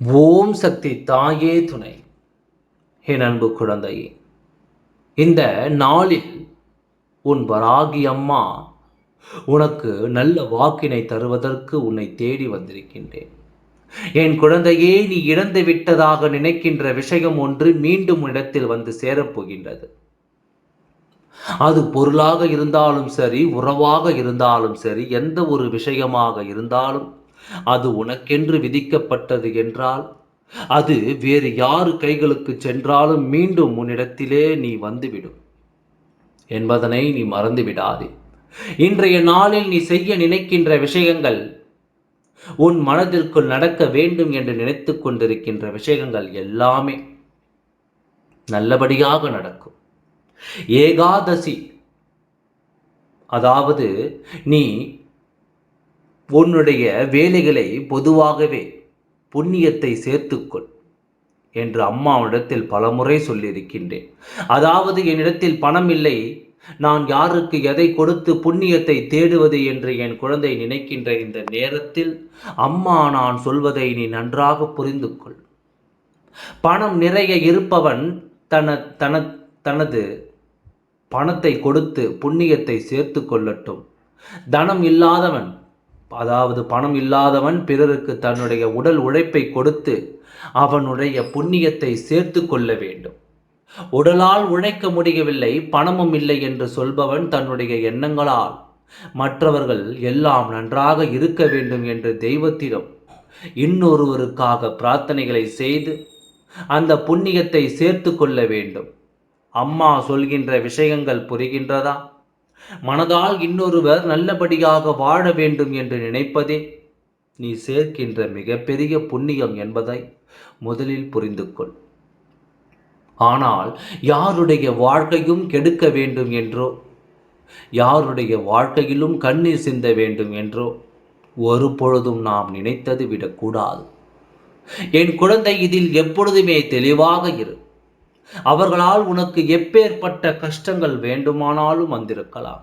ஓம் சக்தி தாயே துணை. என் அன்பு குழந்தையே இந்த நாளில் உன் வராகி அம்மா உனக்கு நல்ல வாக்கினை தருவதற்கு உன்னை தேடி வந்திருக்கின்றேன். என் குழந்தையே நீ இழந்து விட்டதாக நினைக்கின்ற விஷயம் ஒன்று மீண்டும் இடத்தில் வந்து சேரப்போகின்றது. அது பொருளாக இருந்தாலும் சரி உறவாக இருந்தாலும் சரி எந்த ஒரு விஷயமாக இருந்தாலும் அது உனக்கென்று விதிக்கப்பட்டது என்றால் அது வேறு யாரு கைகளுக்கு சென்றாலும் மீண்டும் உன்னிடத்திலே நீ வந்துவிடும் என்பதனை நீ மறந்து விடாதே இன்றைய நாளில் நீ செய்ய நினைக்கின்ற விஷயங்கள் உன் மனதிற்குள் நடக்க வேண்டும் என்று நினைத்து கொண்டிருக்கின்ற விஷயங்கள் எல்லாமே நல்லபடியாக நடக்கும். ஏகாதசி அதாவது நீ உன்னுடைய வேலைகளை பொதுவாகவே புண்ணியத்தை சேர்த்துக்கொள் என்று அம்மாவிடத்தில் பலமுறை சொல்லியிருக்கின்றேன். அதாவது என்னிடத்தில் பணம் இல்லை. நான் யாருக்கு எதை கொடுத்து புண்ணியத்தை தேடுவது என்று என் குழந்தை நினைக்கின்ற இந்த நேரத்தில் அம்மா நான் சொல்வதை நீ நன்றாக புரிந்து கொள் பணம் நிறைய இருப்பவன் தன தன தனது பணத்தை கொடுத்து புண்ணியத்தை சேர்த்து கொள்ளட்டும் தனம் இல்லாதவன் அதாவது பணம் இல்லாதவன் பிறருக்கு தன்னுடைய உடல் உழைப்பை கொடுத்து அவனுடைய புண்ணியத்தை சேர்த்து கொள்ள வேண்டும். உடலால் உழைக்க முடியவில்லை பணமும் இல்லை என்று சொல்பவன் தன்னுடைய எண்ணங்களால் மற்றவர்கள் எல்லாம் நன்றாக இருக்க வேண்டும் என்று தெய்வத்திடம் இன்னொருவருக்காக பிரார்த்தனைகளை செய்து அந்த புண்ணியத்தை சேர்த்து கொள்ள வேண்டும். அம்மா சொல்கின்ற விஷயங்கள் புரிகின்றதா? மனதால் இன்னொருவர் நல்லபடியாக வாழ வேண்டும் என்று நினைப்பதே நீ சேர்க்கின்ற மிகப்பெரிய புண்ணியம் என்பதை முதலில் புரிந்து கொள். ஆனால் யாருடைய வாழ்க்கையும் கெடுக்க வேண்டும் என்றோ யாருடைய வாழ்க்கையிலும் கண்ணீர் சிந்த வேண்டும் என்றோ ஒரு பொழுதும் நாம் நினைத்தது விடக்கூடாது. என் குழந்தை இதில் எப்பொழுதுமே தெளிவாக இரு. அவர்களால் உனக்கு எப்பேற்பட்ட கஷ்டங்கள் வேண்டுமானாலும் வந்திருக்கலாம்.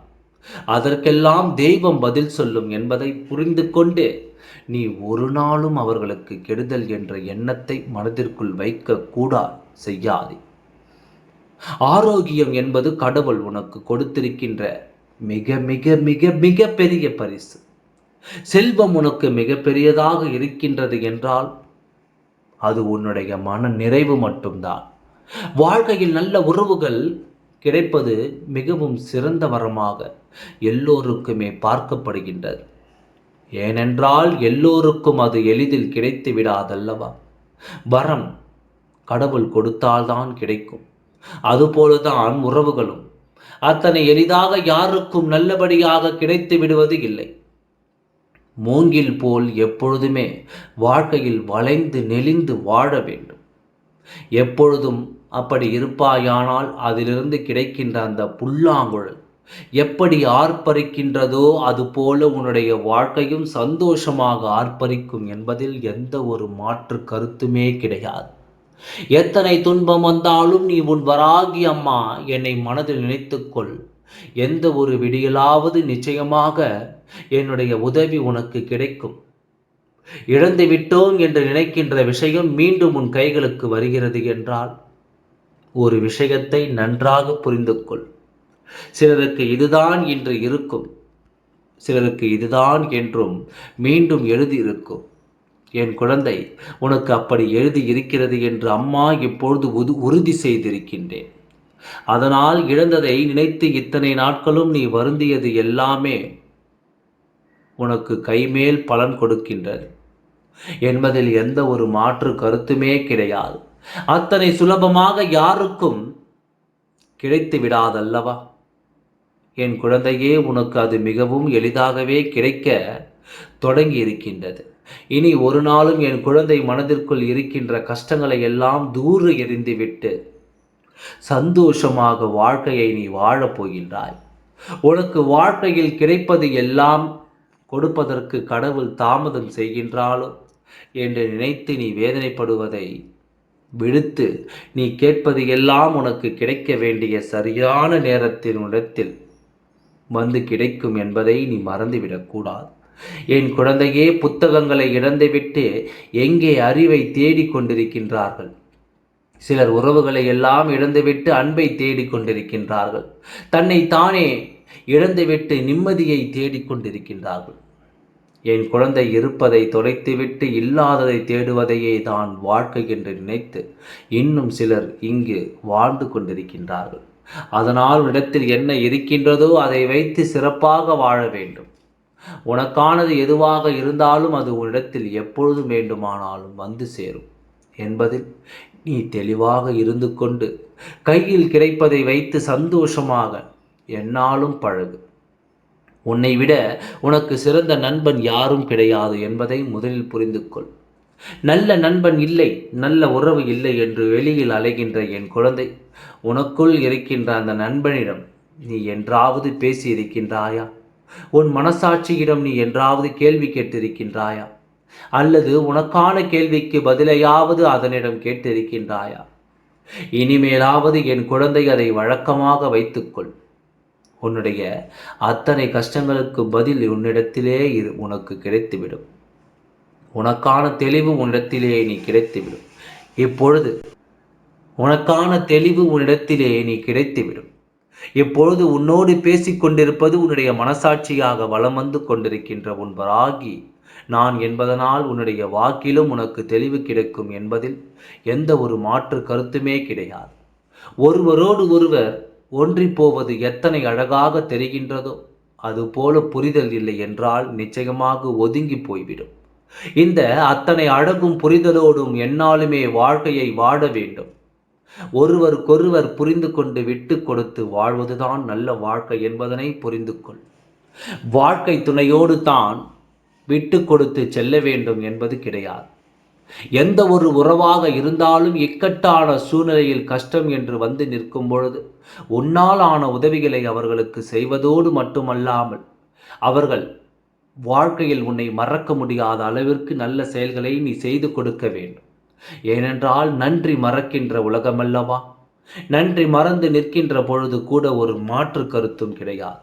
அதற்கெல்லாம் தெய்வம் பதில் சொல்லும் என்பதை புரிந்து கொண்டு நீ ஒரு நாளும் அவர்களுக்கு கெடுதல் என்ற எண்ணத்தை மனதிற்குள் வைக்க கூடா செய்யாதே. ஆரோக்கியம் என்பது கடவுள் உனக்கு கொடுத்திருக்கின்ற மிக மிக மிக மிக பெரிய பரிசு. செல்வம் உனக்கு மிக பெரியதாக இருக்கின்றது என்றால் அது உன்னுடைய மன நிறைவு மட்டும்தான். வாழ்க்கையில் நல்ல உறவுகள் கிடைப்பது மிகவும் சிறந்த வரமாக எல்லோருக்குமே பார்க்கப்படுகின்றது. ஏனென்றால் எல்லோருக்கும் அது எளிதில் கிடைத்து விடாதல்லவா? வரம் கடவுள் கொடுத்தால்தான் கிடைக்கும். அதுபோலதான் உறவுகளும். அத்தனை எளிதாக யாருக்கும் நல்லபடியாக கிடைத்து விடுவது இல்லை. மூங்கில் போல் எப்பொழுதுமே வாழ்க்கையில் வளைந்து நெளிந்து வாழ வேண்டும். எப்பொழுதும் அப்படி இருப்பாயானால் அதிலிருந்து கிடைக்கின்ற அந்த புல்லாங்குழல் எப்படி ஆர்ப்பரிக்கின்றதோ அதுபோல உன்னுடைய வாழ்க்கையும் சந்தோஷமாக ஆர்ப்பரிக்கும் என்பதில் எந்த ஒரு மாற்று கருத்துமே கிடையாது. எத்தனை துன்பம் வந்தாலும் நீ உன் வராகி அம்மா என்னை மனதில் நினைத்துக்கொள். எந்த ஒரு விடியலாவது நிச்சயமாக என்னுடைய உதவி உனக்கு கிடைக்கும். இழந்து விட்டோம் என்று நினைக்கின்ற விஷயம் மீண்டும் உன் கைகளுக்கு வருகிறது என்றால் ஒரு விஷயத்தை நன்றாக புரிந்து கொள் சிலருக்கு இதுதான் இன்று இருக்கும். சிலருக்கு இதுதான் என்றும் மீண்டும் எழுதி இருக்கும் என் குழந்தை உனக்கு அப்படி எழுதி இருக்கிறது என்று அம்மா இப்பொழுது உறுதி செய்திருக்கின்றேன். அதனால் இழந்ததை நினைத்து இத்தனை நாட்களும் நீ வருந்தியது எல்லாமே உனக்கு கைமேல் பலன் கொடுக்கின்றது. என்பதில் எந்த ஒரு மாற்று கருத்துமே கிடையாது. அத்தனை சுலபமாக யாருக்கும் கிடைத்து விடாதல்லவா? என் குழந்தையே உனக்கு அது மிகவும் எளிதாகவே கிடைக்க தொடங்கி இருக்கின்றது இனி ஒரு நாளும் என் குழந்தை மனதிற்குள் இருக்கின்ற கஷ்டங்களை எல்லாம் தூர எறிந்துவிட்டு சந்தோஷமாக வாழ்க்கையை நீ வாழப் போகின்றாய். உனக்கு வாழ்க்கையில் கிடைப்பது எல்லாம் கொடுப்பதற்கு கடவுள் தாமதம் செய்கின்றாலோ என்று நினைத்து நீ வேதனைப்படுவதை விடுத்து நீ கேட்பது எல்லாம் உனக்கு கிடைக்க வேண்டிய சரியான நேரத்தின் இடத்தில் வந்து கிடைக்கும் என்பதை நீ மறந்துவிடக்கூடாது என் குழந்தையே புத்தகங்களை இழந்துவிட்டு எங்கே அறிவை தேடிக் கொண்டிருக்கின்றார்கள்? சிலர் உறவுகளை எல்லாம் இழந்துவிட்டு அன்பை தேடிக் கொண்டிருக்கின்றார்கள். தன்னை தானே இழந்துவிட்டு நிம்மதியை தேடிக் கொண்டிருக்கின்றார்கள். என் குழந்தை இருப்பதை தொலைத்துவிட்டு இல்லாததை தேடுவதையே தான் வாழ்க்கை என்று நினைத்து இன்னும் சிலர் இங்கு வாழ்ந்து கொண்டிருக்கின்றார்கள். அதனால் இடத்தில் என்ன இருக்கின்றதோ அதை வைத்து சிறப்பாக வாழ வேண்டும். உனக்கானது எதுவாக இருந்தாலும் அது உன்னிடத்தில் எப்பொழுதும் வேண்டுமானாலும் வந்து சேரும். என்பதில் நீ தெளிவாக இருந்து கொண்டு கையில் கிடைப்பதை வைத்து சந்தோஷமாக என்னாலும் பழகு. உன்னை விட உனக்கு சிறந்த நண்பன் யாரும் கிடையாது என்பதை முதலில் புரிந்து கொள் நல்ல நண்பன் இல்லை நல்ல உறவு இல்லை என்று வெளியில் அலைகின்ற என் குழந்தை உனக்குள் இருக்கின்ற அந்த நண்பனிடம் நீ என்றாவது பேசி இருக்கின்றாயா உன் மனசாட்சியிடம் நீ என்றாவது கேள்வி கேட்டிருக்கின்றாயா? அல்லது உனக்கான கேள்விக்கு பதிலையாவது அதனிடம் கேட்டிருக்கின்றாயா? இனிமேலாவது என் குழந்தை அதை வழக்கமாக வைத்துக்கொள். உன்னுடைய அத்தனை கஷ்டங்களுக்கு பதில் உன்னிடத்திலே இரு உனக்கு கிடைத்துவிடும். உனக்கான தெளிவு உன்னிடத்திலே நீ கிடைத்துவிடும். இப்பொழுது உனக்கான தெளிவு உன்னிடத்திலே நீ கிடைத்துவிடும். இப்பொழுது உன்னோடு பேசிக்கொண்டிருப்பது உன்னுடைய மனசாட்சியாக வலம் வந்து கொண்டிருக்கின்ற உன் வராகி நான் என்பதனால் உன்னுடைய வாக்கிலும் உனக்கு தெளிவு கிடைக்கும் என்பதில் எந்த ஒரு மாற்று கருத்துமே கிடையாது. ஒருவரோடு ஒருவர் ஒன்றி போவது எத்தனை அழகாக தெரிகின்றதோ அதுபோல புரிதல் இல்லை என்றால் நிச்சயமாக ஒதுங்கி போய்விடும். இந்த அத்தனை அழகும் புரிதலோடும் என்னாலுமே வாழ்க்கையை வாழ வேண்டும். ஒருவருக்கொருவர் புரிந்து கொண்டு விட்டு கொடுத்து வாழ்வதுதான் நல்ல வாழ்க்கை என்பதனை புரிந்து கொள். வாழ்க்கை துணையோடு தான் விட்டு கொடுத்து செல்ல வேண்டும் என்பது கிடையாது. எந்த ஒரு உறவாக இருந்தாலும் இக்கட்டான சூழ்நிலையில் கஷ்டம் என்று வந்து நிற்கும் பொழுது உன்னால் ஆன உதவிகளை அவர்களுக்கு செய்வதோடு மட்டுமல்லாமல் அவர்கள் வாழ்க்கையில் உன்னை மறக்க முடியாத அளவிற்கு நல்ல செயல்களை நீ செய்து கொடுக்க வேண்டும். ஏனென்றால் நன்றி மறக்கின்ற உலகமல்லவா? நன்றி மறந்து நிற்கின்ற பொழுது கூட ஒரு மாற்று கருத்தும் கிடையாது.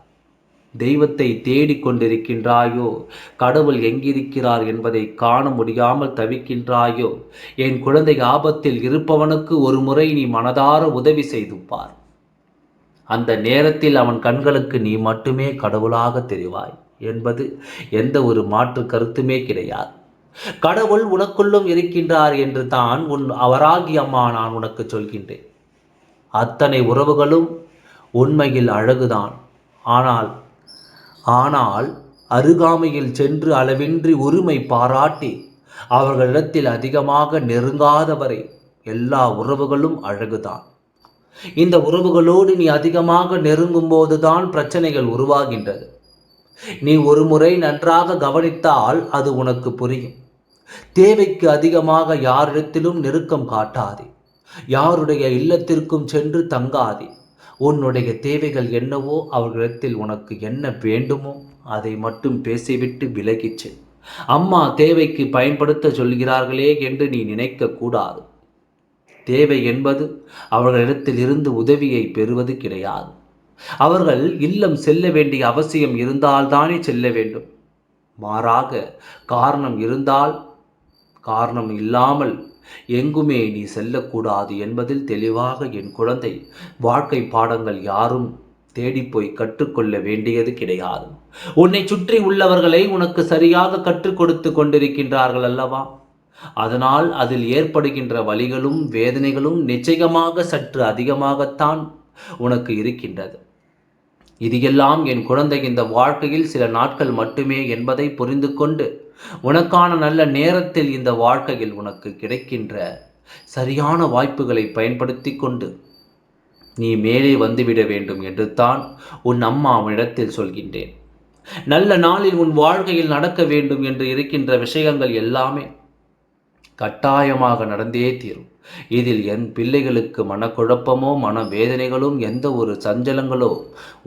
தெய்வத்தை தேடிக் கொண்டிருக்கின்றாயோ? கடவுள் எங்கிருக்கிறார் என்பதை காண முடியாமல் தவிக்கின்றாயோ? என் குழந்தை ஆபத்தில் இருப்பவனுக்கு ஒரு முறை நீ மனதார உதவி செய்து பார் அந்த நேரத்தில் அவன் கண்களுக்கு நீ மட்டுமே கடவுளாக தெரிவாய் என்பது எந்த ஒரு மாற்று கருத்துமே கிடையாது. கடவுள் உனக்குள்ளும் இருக்கின்றார் என்று தான் உன் அவராகி அம்மா நான் உனக்கு சொல்கின்றேன். அத்தனை உறவுகளும் உண்மையில் அழகுதான். ஆனால் ஆனால் அருகாமையில் சென்று அளவின்றி உரிமை பாராட்டி அவர்களிடத்தில் அதிகமாக நெருங்காதவரை எல்லா உறவுகளும் அழகுதான். இந்த உறவுகளோடு நீ அதிகமாக நெருங்கும் போதுதான் பிரச்சனைகள் உருவாகின்றது. நீ ஒரு முறை நன்றாக கவனித்தால் அது உனக்கு புரியும். தேவைக்கு அதிகமாக யாரிடத்திலும் நெருக்கம் காட்டாதே. யாருடைய இல்லத்திற்கும் சென்று தங்காதே. உன்னுடைய தேவைகள் என்னவோ அவர்களிடத்தில் உனக்கு என்ன வேண்டுமோ அதை மட்டும் பேசிவிட்டு விலகிச் செல். அம்மா தேவைக்கு பயன்படுத்த சொல்கிறார்களே என்று நீ நினைக்க கூடாது. தேவை என்பது அவர்களிடத்தில் இருந்து உதவியை பெறுவது கிடையாது. அவர்கள் இல்லம் செல்ல வேண்டிய அவசியம் இருந்தால்தானே செல்ல வேண்டும். மாறாக காரணம் இருந்தால் காரணம் இல்லாமல் எங்குமே நீ செல்லக்கூடாது என்பதில் தெளிவாக என் குழந்தை வாழ்க்கை பாடங்கள் யாரும் தேடிப்போய் கற்றுக்கொள்ள வேண்டியது கிடையாது. உன்னை சுற்றி உள்ளவர்களை உனக்கு சரியாக கற்றுக் கொடுத்து கொண்டிருக்கின்றார்கள் அல்லவா? அதனால் அதில் ஏற்படுகின்ற வழிகளும் வேதனைகளும் நிச்சயமாக சற்று அதிகமாகத்தான் உனக்கு இருக்கின்றது. இது எல்லாம் என் குழந்தை இந்த வாழ்க்கையில் சில நாட்கள் மட்டுமே என்பதை புரிந்து கொண்டு உனக்கான நல்ல நேரத்தில் இந்த வாழ்க்கையில் உனக்கு கிடைக்கின்ற சரியான வாய்ப்புகளை பயன்படுத்தி கொண்டு நீ மேலே வந்துவிட வேண்டும் என்று தான் உன் அம்மா அவனிடத்தில் சொல்கின்றேன். நல்ல நாளில் உன் வாழ்க்கையில் நடக்க வேண்டும் என்று இருக்கின்ற விஷயங்கள் எல்லாமே கட்டாயமாக நடந்தே தீரும். இதில் என் பிள்ளைகளுக்கு மனக்குழப்பமோ மன வேதனைகளும் எந்த ஒரு சஞ்சலங்களோ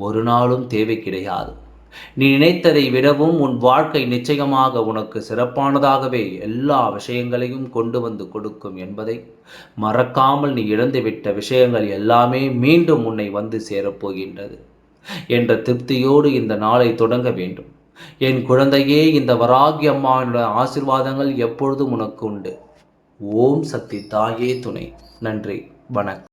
ஒரு நாளும் தேவை கிடையாது நீ நினைத்ததை விடவும் உன் வாழ்க்கை நிச்சயமாக உனக்கு சிறப்பானதாகவே எல்லா விஷயங்களையும் கொண்டு வந்து கொடுக்கும் என்பதை மறக்காமல் நீ இழந்துவிட்ட விஷயங்கள் எல்லாமே மீண்டும் உன்னை வந்து சேரப்போகின்றது. என்ற திருப்தியோடு இந்த நாளை தொடங்க வேண்டும். என் குழந்தையே இந்த வராகி அம்மாவினுடைய ஆசிர்வாதங்கள் எப்பொழுதும் உனக்கு உண்டு. ஓம் சக்தி தாயே துணை. நன்றி. வணக்கம்.